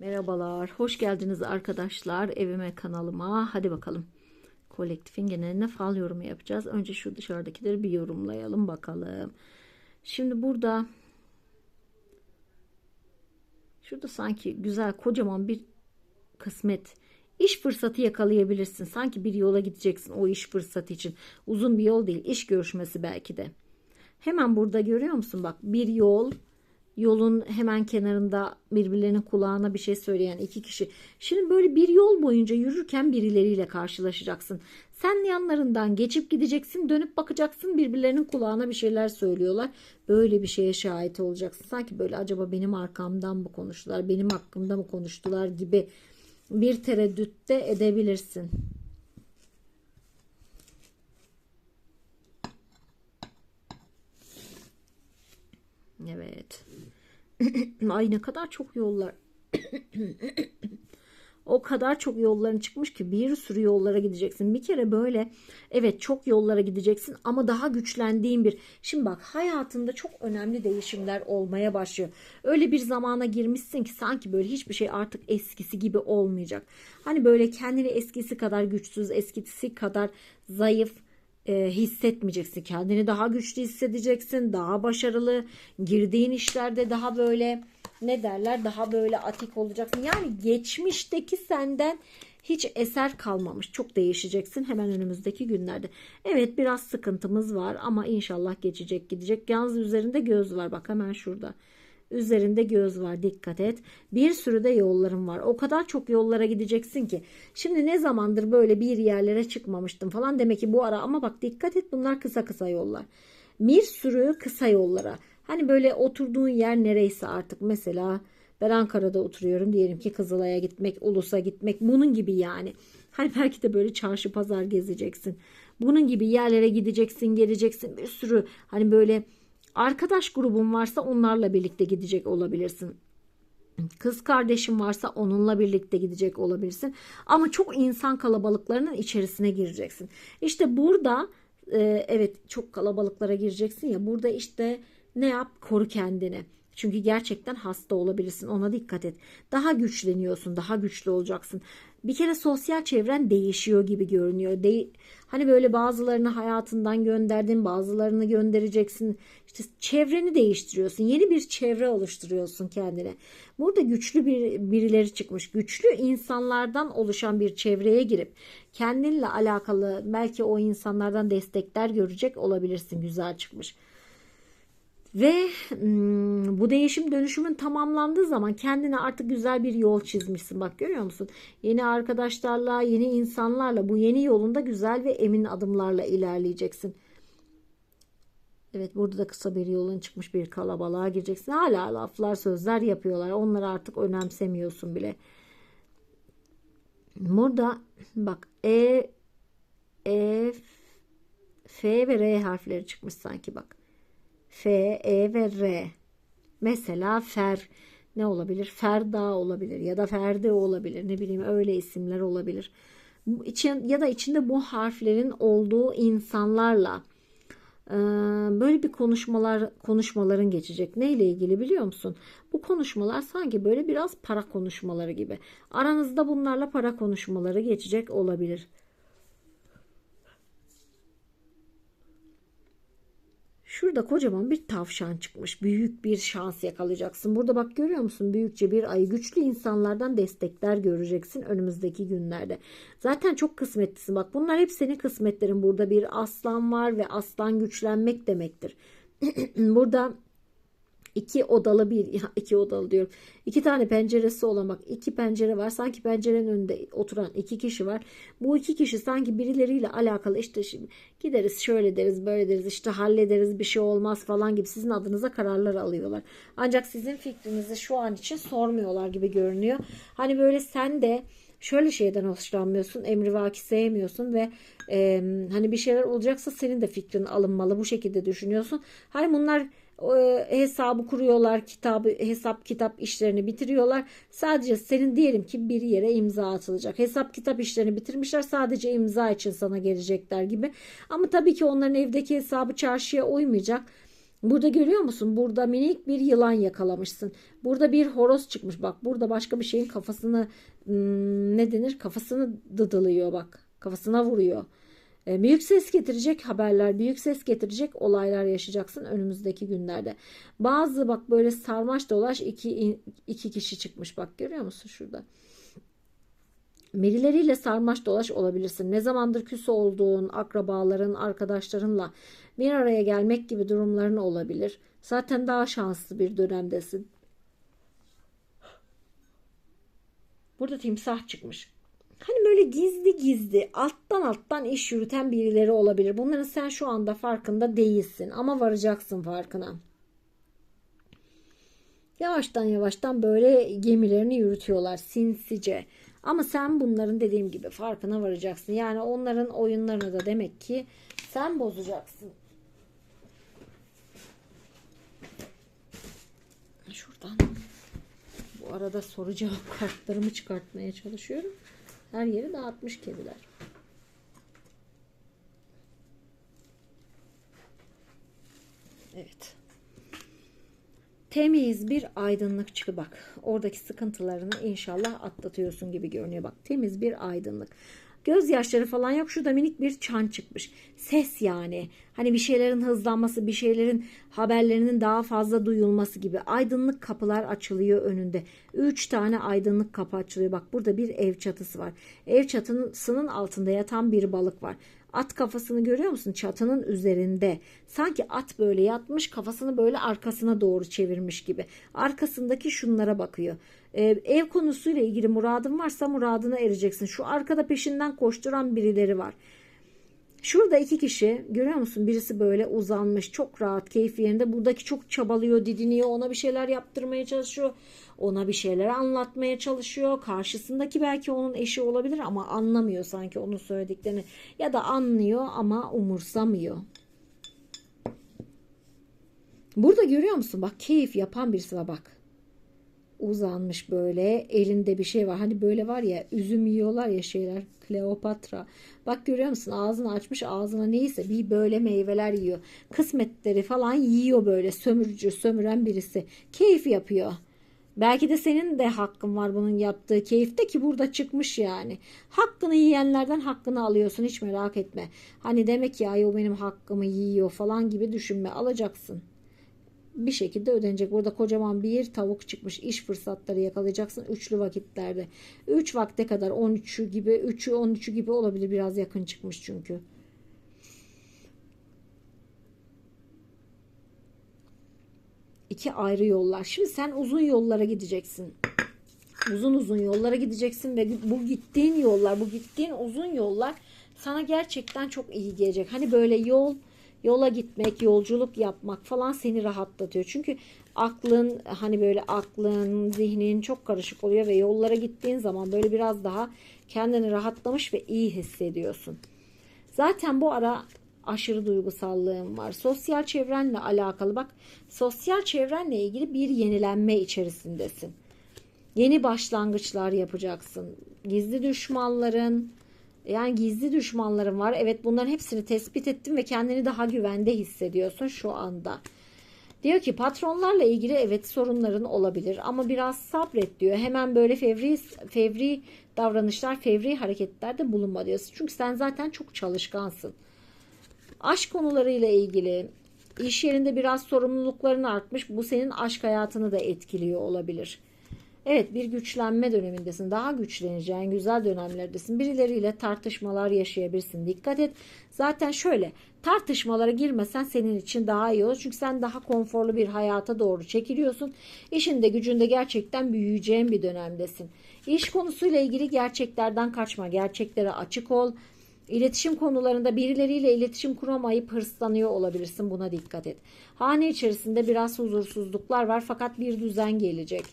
Merhabalar, hoş geldiniz arkadaşlar evime kanalıma. Hadi bakalım. Kolektifin geneline fal yorumu yapacağız. Önce şu dışarıdakileri bir yorumlayalım bakalım. Şimdi burada şurada sanki güzel kocaman bir kısmet iş fırsatı yakalayabilirsin. Sanki bir yola gideceksin o iş fırsatı için. Uzun bir yol değil, iş görüşmesi belki de. Hemen burada görüyor musun? Bak bir yol, yolun hemen kenarında birbirlerinin kulağına bir şey söyleyen iki kişi. Şimdi böyle bir yol boyunca yürürken birileriyle karşılaşacaksın. Sen yanlarından geçip gideceksin, dönüp bakacaksın birbirlerinin kulağına bir şeyler söylüyorlar. Böyle bir şeye şahit olacaksın. Sanki böyle acaba benim arkamdan mı konuştular, benim hakkımda mı konuştular gibi bir tereddütte edebilirsin. Evet. Ay ne kadar çok yollar. o kadar çok yolların çıkmış ki bir sürü yollara gideceksin. Bir kere böyle evet çok yollara gideceksin ama daha güçlendiğin bir. Şimdi bak hayatında çok önemli değişimler olmaya başlıyor. Öyle bir zamana girmişsin ki sanki böyle hiçbir şey artık eskisi gibi olmayacak. Hani böyle kendini eskisi kadar güçsüz, eskisi kadar zayıf, e, hissetmeyeceksin. Kendini daha güçlü hissedeceksin. Daha başarılı. Girdiğin işlerde daha böyle ne derler daha böyle atik olacaksın. Yani geçmişteki senden hiç eser kalmamış. Çok değişeceksin hemen önümüzdeki günlerde. Evet biraz sıkıntımız var ama inşallah geçecek gidecek. Yalnız üzerinde göz var bak hemen şurada. Üzerinde göz var dikkat et. Bir sürü de yollarım var. O kadar çok yollara gideceksin ki. Şimdi ne zamandır böyle bir yerlere çıkmamıştım falan. Demek ki bu ara ama bak dikkat et bunlar kısa kısa yollar. Bir sürü kısa yollara. Hani böyle oturduğun yer nereyse artık mesela ben Ankara'da oturuyorum diyelim ki Kızılay'a gitmek, Ulus'a gitmek bunun gibi yani. Hani belki de böyle çarşı pazar gezeceksin. Bunun gibi yerlere gideceksin, geleceksin bir sürü hani böyle Arkadaş grubun varsa onlarla birlikte gidecek olabilirsin. Kız kardeşin varsa onunla birlikte gidecek olabilirsin. Ama çok insan kalabalıklarının içerisine gireceksin. İşte burada e, evet çok kalabalıklara gireceksin ya burada işte ne yap koru kendini. Çünkü gerçekten hasta olabilirsin. Ona dikkat et. Daha güçleniyorsun, daha güçlü olacaksın. Bir kere sosyal çevren değişiyor gibi görünüyor. De hani böyle bazılarını hayatından gönderdin, bazılarını göndereceksin. İşte çevreni değiştiriyorsun. Yeni bir çevre oluşturuyorsun kendine. Burada güçlü bir birileri çıkmış. Güçlü insanlardan oluşan bir çevreye girip kendinle alakalı belki o insanlardan destekler görecek olabilirsin. Güzel çıkmış. Ve hmm, bu değişim dönüşümün tamamlandığı zaman kendine artık güzel bir yol çizmişsin. Bak görüyor musun? Yeni arkadaşlarla, yeni insanlarla bu yeni yolunda güzel ve emin adımlarla ilerleyeceksin. Evet burada da kısa bir yolun çıkmış bir kalabalığa gireceksin. Hala laflar sözler yapıyorlar. Onları artık önemsemiyorsun bile. Burada bak E, E, F ve R harfleri çıkmış sanki bak. F, E ve R. Mesela Fer ne olabilir? Ferda olabilir ya da Ferdi olabilir. Ne bileyim öyle isimler olabilir. İçin, ya da içinde bu harflerin olduğu insanlarla böyle bir konuşmalar konuşmaların geçecek. Neyle ilgili biliyor musun? Bu konuşmalar sanki böyle biraz para konuşmaları gibi. Aranızda bunlarla para konuşmaları geçecek olabilir. Şurada kocaman bir tavşan çıkmış. Büyük bir şans yakalayacaksın. Burada bak görüyor musun? Büyükçe bir ayı. Güçlü insanlardan destekler göreceksin önümüzdeki günlerde. Zaten çok kısmetlisin. Bak bunlar hep senin kısmetlerin. Burada bir aslan var ve aslan güçlenmek demektir. Burada iki odalı bir iki odalı diyorum. İki tane penceresi olan bak iki pencere var. Sanki pencerenin önünde oturan iki kişi var. Bu iki kişi sanki birileriyle alakalı işte şimdi gideriz şöyle deriz böyle deriz işte hallederiz bir şey olmaz falan gibi sizin adınıza kararlar alıyorlar. Ancak sizin fikrinizi şu an için sormuyorlar gibi görünüyor. Hani böyle sen de şöyle şeyden hoşlanmıyorsun. Emrivaki sevmiyorsun ve e, hani bir şeyler olacaksa senin de fikrin alınmalı. Bu şekilde düşünüyorsun. Hani bunlar hesabı kuruyorlar, kitabı hesap kitap işlerini bitiriyorlar. Sadece senin diyelim ki bir yere imza atılacak. Hesap kitap işlerini bitirmişler. Sadece imza için sana gelecekler gibi. Ama tabii ki onların evdeki hesabı çarşıya uymayacak. Burada görüyor musun? Burada minik bir yılan yakalamışsın. Burada bir horoz çıkmış. Bak burada başka bir şeyin kafasını hmm, ne denir? Kafasını dıdılıyor bak. Kafasına vuruyor. E, büyük ses getirecek haberler, büyük ses getirecek olaylar yaşayacaksın önümüzdeki günlerde. Bazı bak böyle sarmaş dolaş iki, iki kişi çıkmış bak görüyor musun şurada. Birileriyle sarmaş dolaş olabilirsin. Ne zamandır küs olduğun akrabaların, arkadaşlarınla bir araya gelmek gibi durumların olabilir. Zaten daha şanslı bir dönemdesin. Burada timsah çıkmış. Böyle gizli gizli alttan alttan iş yürüten birileri olabilir. Bunların sen şu anda farkında değilsin ama varacaksın farkına. Yavaştan yavaştan böyle gemilerini yürütüyorlar sinsice. Ama sen bunların dediğim gibi farkına varacaksın. Yani onların oyunlarını da demek ki sen bozacaksın. Şuradan bu arada soru cevap kartlarımı çıkartmaya çalışıyorum. Her yeri dağıtmış kediler. Evet. Temiz bir aydınlık çıktı bak. Oradaki sıkıntılarını inşallah atlatıyorsun gibi görünüyor bak. Temiz bir aydınlık. Gözyaşları falan yok. Şurada minik bir çan çıkmış. Ses yani. Hani bir şeylerin hızlanması, bir şeylerin haberlerinin daha fazla duyulması gibi. Aydınlık kapılar açılıyor önünde. Üç tane aydınlık kapı açılıyor. Bak burada bir ev çatısı var. Ev çatısının altında yatan bir balık var. At kafasını görüyor musun? Çatının üzerinde. Sanki at böyle yatmış kafasını böyle arkasına doğru çevirmiş gibi. Arkasındaki şunlara bakıyor. Ee, ev konusuyla ilgili muradın varsa muradına ereceksin. Şu arkada peşinden koşturan birileri var. Şurada iki kişi görüyor musun? Birisi böyle uzanmış çok rahat keyfi yerinde. Buradaki çok çabalıyor didiniyor ona bir şeyler yaptırmaya çalışıyor. Ona bir şeyler anlatmaya çalışıyor. Karşısındaki belki onun eşi olabilir ama anlamıyor sanki onun söylediklerini. Ya da anlıyor ama umursamıyor. Burada görüyor musun? Bak keyif yapan birisi var bak uzanmış böyle elinde bir şey var. Hani böyle var ya üzüm yiyorlar ya şeyler Kleopatra. Bak görüyor musun ağzını açmış ağzına neyse bir böyle meyveler yiyor. Kısmetleri falan yiyor böyle sömürücü sömüren birisi. Keyif yapıyor. Belki de senin de hakkın var bunun yaptığı keyifte ki burada çıkmış yani. Hakkını yiyenlerden hakkını alıyorsun hiç merak etme. Hani demek ya o benim hakkımı yiyor falan gibi düşünme alacaksın bir şekilde ödenecek. Burada kocaman bir tavuk çıkmış. İş fırsatları yakalayacaksın üçlü vakitlerde. 3 vakte kadar 13'ü gibi 3'ü 13'ü gibi olabilir. Biraz yakın çıkmış çünkü. İki ayrı yollar. Şimdi sen uzun yollara gideceksin. Uzun uzun yollara gideceksin ve bu gittiğin yollar, bu gittiğin uzun yollar sana gerçekten çok iyi gelecek. Hani böyle yol yola gitmek, yolculuk yapmak falan seni rahatlatıyor. Çünkü aklın hani böyle aklın, zihnin çok karışık oluyor ve yollara gittiğin zaman böyle biraz daha kendini rahatlamış ve iyi hissediyorsun. Zaten bu ara aşırı duygusallığım var. Sosyal çevrenle alakalı bak sosyal çevrenle ilgili bir yenilenme içerisindesin. Yeni başlangıçlar yapacaksın. Gizli düşmanların, yani gizli düşmanlarım var. Evet bunların hepsini tespit ettim ve kendini daha güvende hissediyorsun şu anda. Diyor ki patronlarla ilgili evet sorunların olabilir ama biraz sabret diyor. Hemen böyle fevri fevri davranışlar, fevri hareketlerde bulunma diyorsun. Çünkü sen zaten çok çalışkansın. Aşk konularıyla ilgili iş yerinde biraz sorumlulukların artmış. Bu senin aşk hayatını da etkiliyor olabilir. Evet bir güçlenme dönemindesin. Daha güçleneceğin güzel dönemlerdesin. Birileriyle tartışmalar yaşayabilirsin. Dikkat et. Zaten şöyle tartışmalara girmesen senin için daha iyi olur. Çünkü sen daha konforlu bir hayata doğru çekiliyorsun. İşinde gücünde gerçekten büyüyeceğin bir dönemdesin. İş konusuyla ilgili gerçeklerden kaçma. Gerçeklere açık ol. İletişim konularında birileriyle iletişim kuramayıp hırslanıyor olabilirsin. Buna dikkat et. Hane içerisinde biraz huzursuzluklar var fakat bir düzen gelecek.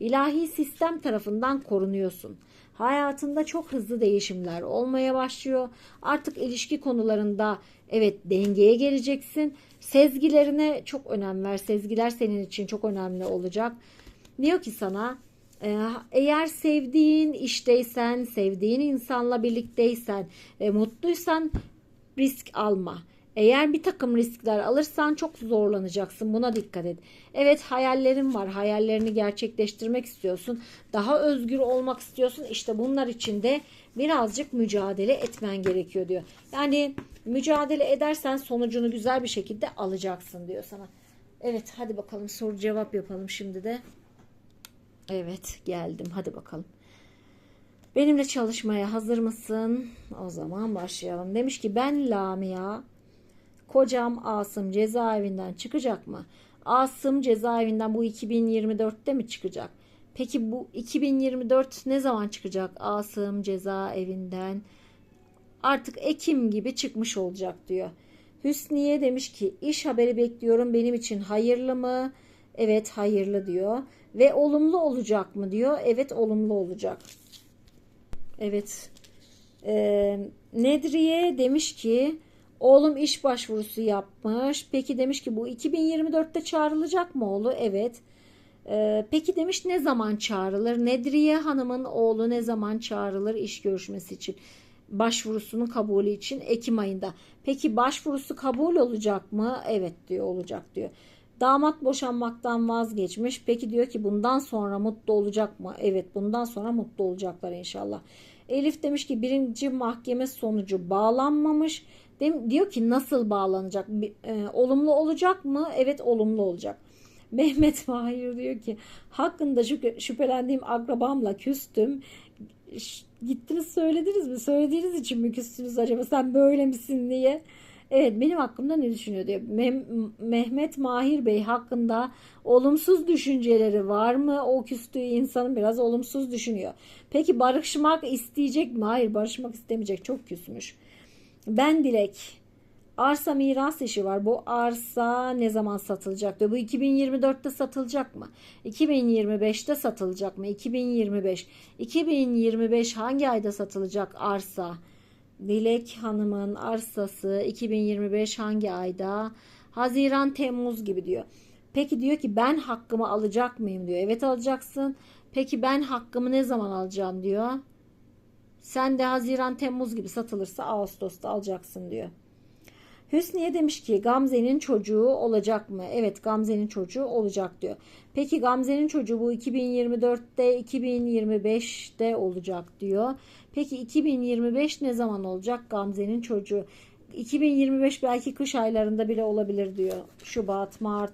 İlahi sistem tarafından korunuyorsun. Hayatında çok hızlı değişimler olmaya başlıyor. Artık ilişki konularında evet dengeye geleceksin. Sezgilerine çok önem ver. Sezgiler senin için çok önemli olacak. Diyor ki sana e, eğer sevdiğin işteysen, sevdiğin insanla birlikteysen, e, mutluysan risk alma. Eğer bir takım riskler alırsan çok zorlanacaksın. Buna dikkat et. Evet hayallerin var. Hayallerini gerçekleştirmek istiyorsun. Daha özgür olmak istiyorsun. İşte bunlar için de birazcık mücadele etmen gerekiyor diyor. Yani mücadele edersen sonucunu güzel bir şekilde alacaksın diyor sana. Evet hadi bakalım soru cevap yapalım şimdi de. Evet geldim hadi bakalım. Benimle çalışmaya hazır mısın? O zaman başlayalım. Demiş ki ben Lamia. Kocam Asım cezaevinden çıkacak mı? Asım cezaevinden bu 2024'te mi çıkacak? Peki bu 2024 ne zaman çıkacak? Asım cezaevinden artık Ekim gibi çıkmış olacak diyor. Hüsniye demiş ki iş haberi bekliyorum benim için hayırlı mı? Evet hayırlı diyor. Ve olumlu olacak mı diyor. Evet olumlu olacak. Evet. Ee, Nedriye demiş ki oğlum iş başvurusu yapmış. Peki demiş ki bu 2024'te çağrılacak mı oğlu? Evet. Ee, peki demiş ne zaman çağrılır? Nedriye Hanım'ın oğlu ne zaman çağrılır iş görüşmesi için? Başvurusunun kabulü için Ekim ayında. Peki başvurusu kabul olacak mı? Evet diyor olacak diyor. Damat boşanmaktan vazgeçmiş. Peki diyor ki bundan sonra mutlu olacak mı? Evet bundan sonra mutlu olacaklar inşallah. Elif demiş ki birinci mahkeme sonucu bağlanmamış. Diyor ki nasıl bağlanacak? E, olumlu olacak mı? Evet olumlu olacak. Mehmet Mahir diyor ki hakkında şüphelendiğim akrabamla küstüm. Gittiniz söylediniz mi? Söylediğiniz için mi küstünüz acaba? Sen böyle misin diye. Evet benim hakkımda ne düşünüyor diyor. Meh- Mehmet Mahir Bey hakkında olumsuz düşünceleri var mı? O küstüğü insanın biraz olumsuz düşünüyor. Peki barışmak isteyecek mi? Hayır barışmak istemeyecek. Çok küsmüş. Ben Dilek. Arsa miras işi var. Bu arsa ne zaman satılacak diyor. Bu 2024'te satılacak mı? 2025'te satılacak mı? 2025. 2025 hangi ayda satılacak arsa? Dilek Hanım'ın arsası 2025 hangi ayda? Haziran, Temmuz gibi diyor. Peki diyor ki ben hakkımı alacak mıyım diyor. Evet alacaksın. Peki ben hakkımı ne zaman alacağım diyor. Sen de Haziran, Temmuz gibi satılırsa Ağustos'ta alacaksın diyor. Hüsniye demiş ki Gamze'nin çocuğu olacak mı? Evet Gamze'nin çocuğu olacak diyor. Peki Gamze'nin çocuğu bu 2024'te 2025'te olacak diyor. Peki 2025 ne zaman olacak Gamze'nin çocuğu? 2025 belki kış aylarında bile olabilir diyor. Şubat, Mart.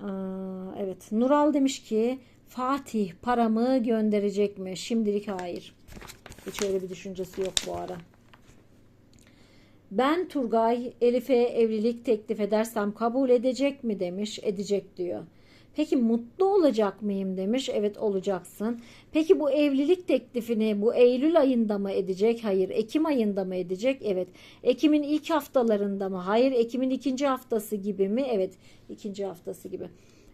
Aa, evet. Nural demiş ki Fatih paramı gönderecek mi? Şimdilik hayır. Hiç öyle bir düşüncesi yok bu ara. Ben Turgay Elif'e evlilik teklif edersem kabul edecek mi demiş. Edecek diyor. Peki mutlu olacak mıyım demiş. Evet olacaksın. Peki bu evlilik teklifini bu Eylül ayında mı edecek? Hayır. Ekim ayında mı edecek? Evet. Ekim'in ilk haftalarında mı? Hayır. Ekim'in ikinci haftası gibi mi? Evet. ikinci haftası gibi.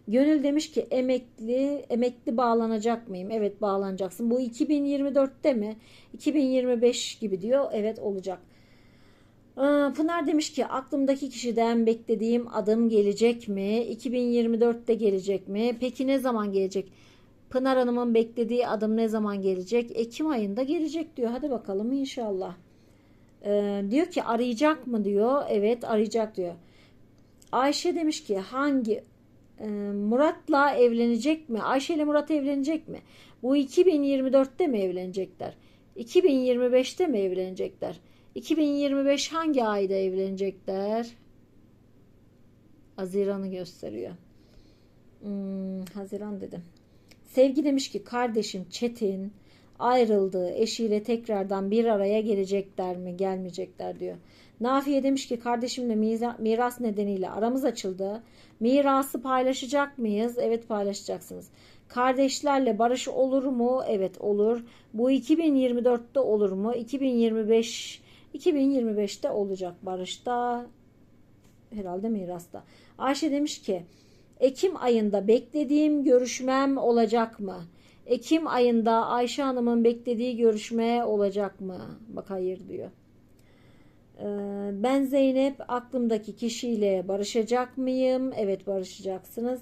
Gönül demiş ki emekli emekli bağlanacak mıyım? Evet bağlanacaksın. Bu 2024'te mi? 2025 gibi diyor. Evet olacak. Pınar demiş ki aklımdaki kişiden beklediğim adım gelecek mi? 2024'te gelecek mi? Peki ne zaman gelecek? Pınar Hanım'ın beklediği adım ne zaman gelecek? Ekim ayında gelecek diyor. Hadi bakalım inşallah. Ee, diyor ki arayacak mı diyor. Evet arayacak diyor. Ayşe demiş ki hangi Murat'la evlenecek mi? Ayşe ile Murat evlenecek mi? Bu 2024'te mi evlenecekler? 2025'te mi evlenecekler? 2025 hangi ayda evlenecekler? Haziran'ı gösteriyor. Hmm, Haziran dedim. Sevgi demiş ki kardeşim Çetin ayrıldığı eşiyle tekrardan bir araya gelecekler mi gelmeyecekler diyor. Nafiye demiş ki kardeşimle miras nedeniyle aramız açıldı. Mirası paylaşacak mıyız? Evet paylaşacaksınız. Kardeşlerle barış olur mu? Evet olur. Bu 2024'te olur mu? 2025 2025'te olacak barışta herhalde mirasta. Ayşe demiş ki Ekim ayında beklediğim görüşmem olacak mı? Ekim ayında Ayşe Hanım'ın beklediği görüşme olacak mı? Bak hayır diyor. Ee, ben Zeynep aklımdaki kişiyle barışacak mıyım? Evet barışacaksınız.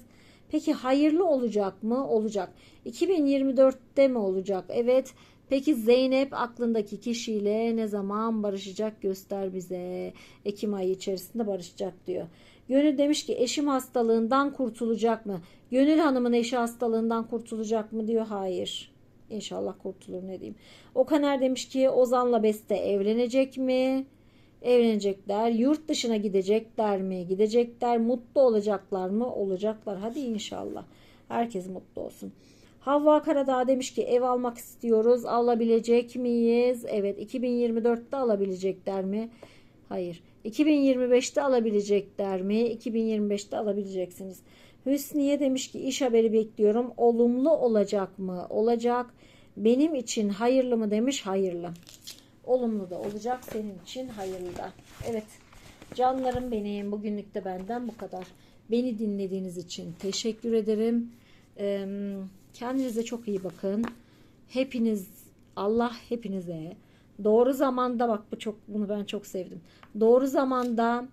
Peki hayırlı olacak mı? Olacak. 2024'te mi olacak? Evet. Peki Zeynep aklındaki kişiyle ne zaman barışacak göster bize. Ekim ayı içerisinde barışacak diyor. Gönül demiş ki eşim hastalığından kurtulacak mı? Gönül Hanım'ın eşi hastalığından kurtulacak mı diyor. Hayır. İnşallah kurtulur ne diyeyim. Okaner demiş ki Ozan'la Beste evlenecek mi? Evlenecekler. Yurt dışına gidecekler mi? Gidecekler. Mutlu olacaklar mı? Olacaklar. Hadi inşallah. Herkes mutlu olsun. Havva Karadağ demiş ki ev almak istiyoruz. Alabilecek miyiz? Evet. 2024'te alabilecekler mi? Hayır. 2025'te alabilecekler mi? 2025'te alabileceksiniz. Hüsniye demiş ki iş haberi bekliyorum. Olumlu olacak mı? Olacak. Benim için hayırlı mı demiş? Hayırlı. Olumlu da olacak senin için hayırlı da. Evet. Canlarım benim. Bugünlük de benden bu kadar. Beni dinlediğiniz için teşekkür ederim. Kendinize çok iyi bakın. Hepiniz Allah hepinize doğru zamanda bak bu çok bunu ben çok sevdim. Doğru zamanda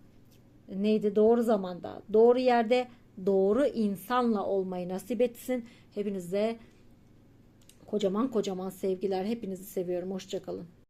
neydi? Doğru zamanda, doğru yerde, doğru insanla olmayı nasip etsin. Hepinize kocaman kocaman sevgiler. Hepinizi seviyorum. Hoşçakalın.